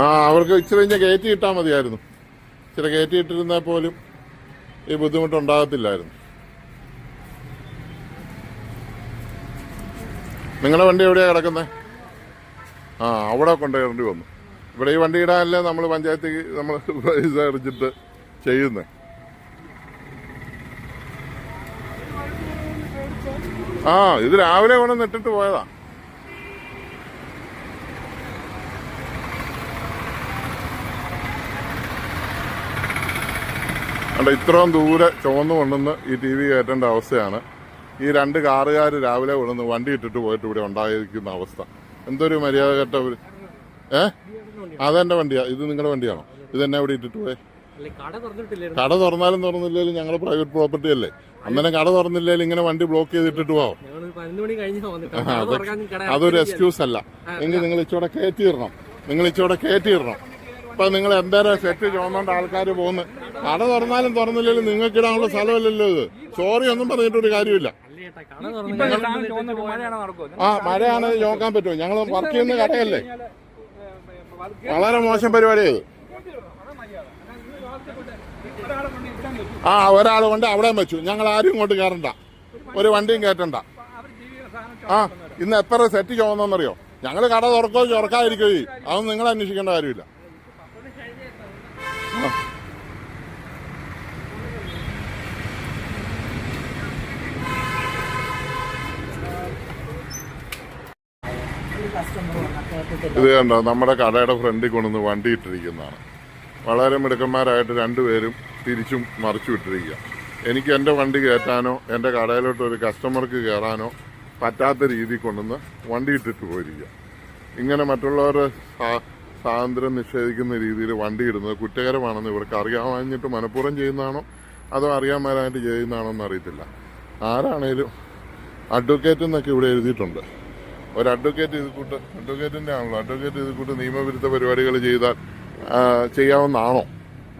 ആ അവർക്ക് ഇച്ചിരി കഴിഞ്ഞാൽ കയറ്റി ഇട്ടാൽ മതിയായിരുന്നു. ഇച്ചിരി കയറ്റി ഇട്ടിരുന്നാൽ പോലും ഈ ബുദ്ധിമുട്ടുണ്ടാകത്തില്ലായിരുന്നു. നിങ്ങളുടെ വണ്ടി എവിടെയാണ് കിടക്കുന്നത് ആ അവിടെ കൊണ്ടുവരേണ്ടി വന്നു. ഇവിടെ ഈ വണ്ടി ഇടാനല്ലേ നമ്മൾ പഞ്ചായത്തിൽ നമ്മൾ പൈസ അടിച്ചിട്ട് ചെയ്യുന്നത് ആ ഇത് രാവിലെ കൊണ്ട് നെട്ടിട്ട് പോയതാ. അല്ല ഇത്രയും ദൂരെ ചുവന്ന് കൊണ്ടുവന്ന് ഈ ടി വി കയറ്റേണ്ട അവസ്ഥയാണ്. ഈ രണ്ട് കാറുകാർ രാവിലെ കൊണ്ടുവന്ന് വണ്ടി ഇട്ടിട്ട് പോയിട്ട് ഇവിടെ ഉണ്ടായിരിക്കുന്ന അവസ്ഥ. എന്തൊരു മര്യാദ കേട്ട ഒരു ഏ? അതെന്റെ വണ്ടിയാ. ഇത് നിങ്ങളുടെ വണ്ടിയാണോ? ഇത് എന്നെ ഇവിടെ ഇട്ടിട്ട് പോയെ? കട തുറന്നാലും തുറന്നില്ലേലും ഞങ്ങൾ പ്രൈവറ്റ് പ്രോപ്പർട്ടി അല്ലേ? അന്നേരം കട തുറന്നില്ലേലും ഇങ്ങനെ വണ്ടി ബ്ലോക്ക് ചെയ്തിട്ടിട്ട് പോവാം. അതൊരു എക്സ്ക്യൂസ് അല്ല. എങ്കിൽ നിങ്ങൾ ഇച്ചോടെ കയറ്റിയിടണം നിങ്ങൾ ഇച്ചോടെ കയറ്റിയിടണം ഇപ്പൊ നിങ്ങൾ എന്തേരം സെറ്റ് ചോന്നോണ്ട് ആൾക്കാർ പോകുന്നു. കട തുറന്നാലും തുറന്നില്ലെങ്കിലും നിങ്ങൾക്ക് ഇടാനുള്ള സ്ഥലമല്ലല്ലോ ഇത്. സോറി ഒന്നും പറഞ്ഞിട്ടൊരു കാര്യമില്ല. ആ മഴയാണ് നോക്കാൻ പറ്റുമോ? ഞങ്ങൾ വർക്ക് ചെയ്യുന്ന കടയല്ലേ? വളരെ മോശം പരിപാടിയത് ആ ഒരാൾ കൊണ്ട് അവിടെ വെച്ചു. ഞങ്ങൾ ആരും ഇങ്ങോട്ട് കയറണ്ട. ഒരു വണ്ടിയും കയറ്റണ്ട. ആ ഇന്ന് എത്ര സെറ്റ് ചോന്നറിയോ ഞങ്ങൾ കട തുറക്കോ ചുറക്കാതിരിക്കോ അതൊന്നും നിങ്ങൾ അന്വേഷിക്കേണ്ട കാര്യമില്ല. ഇത് കണ്ടോ? നമ്മുടെ കടയുടെ ഫ്രണ്ടിൽ കൊണ്ടുവന്ന് വണ്ടി ഇട്ടിരിക്കുന്നതാണ്. വളരെ മിടുക്കന്മാരായിട്ട് രണ്ടുപേരും തിരിച്ചും മറിച്ചു വിട്ടിരിക്കുക. എനിക്ക് എന്റെ വണ്ടി കയറ്റാനോ എന്റെ കടയിലോട്ട് ഒരു കസ്റ്റമർക്ക് കയറാനോ പറ്റാത്ത രീതിയിൽ കൊണ്ടുവന്ന് വണ്ടി ഇട്ടിട്ട് പോയിരിക്കുക. ഇങ്ങനെ മറ്റുള്ളവരുടെ സ്വാ- സ്വാതന്ത്ര്യം നിഷേധിക്കുന്ന രീതിയിൽ വണ്ടി ഇടുന്നത് കുറ്റകരമാണെന്ന് ഇവർക്ക് അറിയാമാഞ്ഞിട്ട് മനഃപൂർവം ചെയ്യുന്നതാണോ അതോ അറിയാൻ മേലായിട്ട് ചെയ്യുന്നതാണോ എന്ന് അറിയത്തില്ല. ആരാണേലും അഡ്വക്കേറ്റ് എന്നൊക്കെ ഇവിടെ എഴുതിയിട്ടുണ്ട്. ഒരു അഡ്വക്കേറ്റ് ഇത് കൂട്ട് അഡ്വക്കേറ്റിന്റെ ആണല്ലോ. അഡ്വക്കേറ്റ് ഇത് കൂട്ട് നിയമവിരുദ്ധ പരിപാടികൾ ചെയ്താൽ ചെയ്യാവുന്നതാണോ?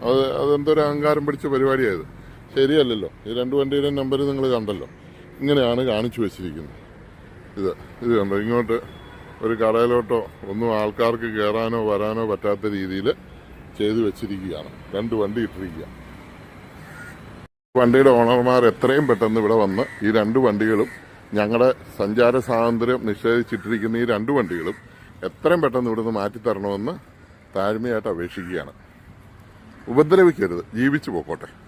അത് അതെന്തൊരു അഹങ്കാരം പിടിച്ച പരിപാടിയായത് ശരിയല്ലല്ലോ. ഈ രണ്ട് വണ്ടിയുടെ നമ്പർ നിങ്ങൾ കണ്ടല്ലോ. ഇങ്ങനെയാണ് കാണിച്ചു വെച്ചിരിക്കുന്നത്. ഇത് ഇത് കണ്ടോ? ഇങ്ങോട്ട് ഒരു കടയിലോട്ടോ ഒന്നും ആൾക്കാർക്ക് കയറാനോ വരാനോ പറ്റാത്ത രീതിയിൽ ചെയ്തു വെച്ചിരിക്കുകയാണ്. രണ്ട് വണ്ടി ഇട്ടിരിക്കുക വണ്ടിയുടെ ഓണർമാർ എത്രയും പെട്ടെന്ന് ഇവിടെ വന്ന് ഈ രണ്ട് വണ്ടികളും ഞങ്ങളുടെ സഞ്ചാര സ്വാതന്ത്ര്യം നിഷേധിച്ചിട്ടിരിക്കുന്ന ഈ രണ്ട് വണ്ടികളും എത്രയും പെട്ടെന്ന് ഇവിടുന്ന് മാറ്റിത്തരണമെന്ന് താഴ്മയായിട്ട് അപേക്ഷിക്കുകയാണ്. ഉപദ്രവിക്കരുത്. ജീവിച്ചു പോക്കോട്ടെ.